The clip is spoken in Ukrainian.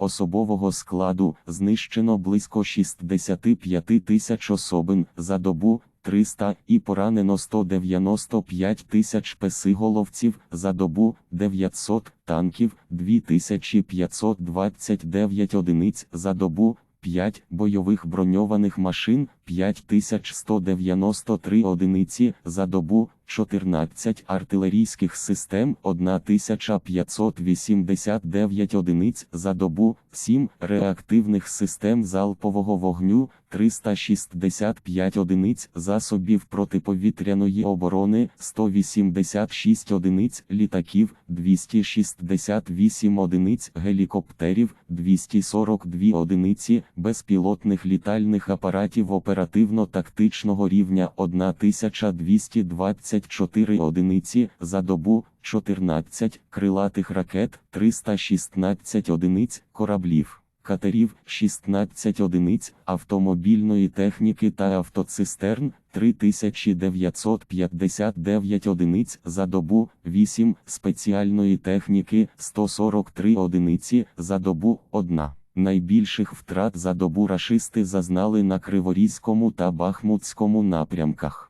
Особового складу знищено близько 65 тисяч особин за добу, 300 і поранено 195 тисяч песиголовців за добу, 900 танків, 2529 одиниць за добу, 5 бойових броньованих машин, 5193 одиниці за добу, 14 артилерійських систем, 1589 одиниць за добу, 7 реактивних систем залпового вогню, 365 одиниць засобів протиповітряної оборони, 186 одиниць літаків, 268 одиниць гелікоптерів, 242 одиниці безпілотних літальних апаратів оперативно-тактичного рівня, 1224 одиниці за добу, 14 крилатих ракет, 316 одиниць кораблів катерів 16 одиниць автомобільної техніки та автоцистерн 3959 одиниць за добу, 8 спеціальної техніки 143 одиниці за добу 1. Найбільших втрат за добу рашисти зазнали на Криворізькому та Бахмутському напрямках.